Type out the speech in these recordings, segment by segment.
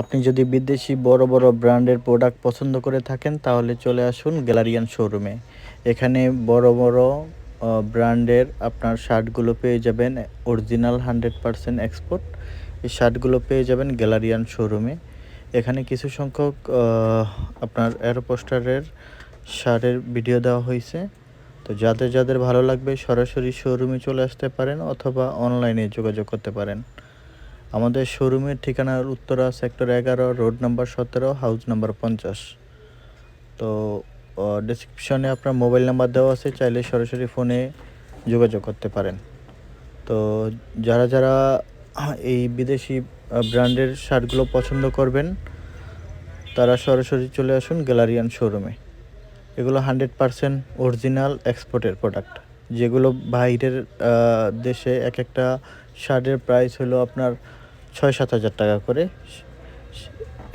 আপনি যদি বিদেশি বড় বড় ব্র্যান্ডের প্রোডাক্ট পছন্দ করে থাকেন, তাহলে চলে আসুন গ্যালারিয়ান শোরুমে। এখানে বড় বড় ব্র্যান্ডের আপনার শার্টগুলো পেয়ে যাবেন অরিজিনাল হান্ড্রেড পারসেন্ট এক্সপোর্ট। এই শার্টগুলো পেয়ে যাবেন গ্যালারিয়ান শোরুমে। এখানে কিছু সংখ্যক আপনার এয়ারপোস্টারের শার্টের ভিডিও দেওয়া হয়েছে। তো যাদের যাদের ভালো লাগবে সরাসরি শোরুমে চলে আসতে পারেন অথবা অনলাইনে যোগাযোগ করতে পারেন। আমাদের শোরুমের ঠিকানার উত্তরা সেক্টর এগারো, রোড নাম্বার সতেরো, হাউস নাম্বার পঞ্চাশ। তো ডিসক্রিপশনে আপনার মোবাইল নাম্বার দেওয়া আছে, চাইলে সরাসরি ফোনে যোগাযোগ করতে পারেন। তো, যারা যারা এই বিদেশি ব্র্যান্ডের শার্টগুলো পছন্দ করবেন, তারা সরাসরি চলে আসুন গ্যালারিয়ান শোরুমে। এগুলো হান্ড্রেড পারসেন্ট অরিজিনাল এক্সপোর্টের প্রোডাক্ট যেগুলো বাইরের দেশে এক একটা শার্টের প্রাইস হলো আপনার ছয় সাত হাজার টাকা করে।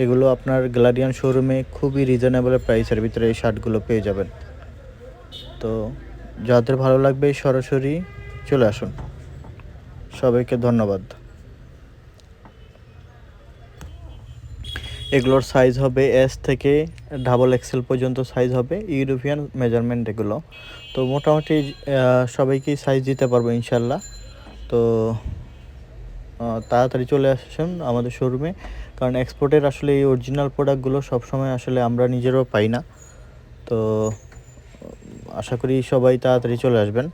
এগুলো আপনার গ্যালারিয়ান শোরুমে খুবই রিজনেবল প্রাইসের ভিতরে এই শার্টগুলো পেয়ে যাবেন। তো যাদের ভালো লাগবে সরাসরি চলে আসুন। সবাইকে ধন্যবাদ। এগুলোর সাইজ হবে এস থেকে ডাবল এক্সেল পর্যন্ত সাইজ হবে ইউরোপিয়ান মেজারমেন্ট এগুলো। তো মোটামুটি সবাইকেই সাইজ দিতে পারব ইনশাল্লাহ। তো তাড়াতাড়ি চলে আসুন আমাদের শোরুমে কারণ এক্সপোর্টের আসলে এই অরিজিনাল প্রোডাক্টগুলো সবসময় আসলে আমরা নিজেরাও পাই না। তো, আশা করি সবাই তাড়াতাড়ি চলে আসবেন।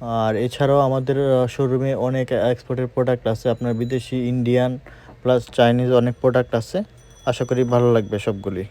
আর এছাড়াও আমাদের শোরুমে অনেক এক্সপোর্টের প্রোডাক্ট আছে। আপনার বিদেশি ইন্ডিয়ান প্লাস চাইনিজ অনেক প্রোডাক্ট আছে। আশা করি ভালো লাগবে সবগুলি।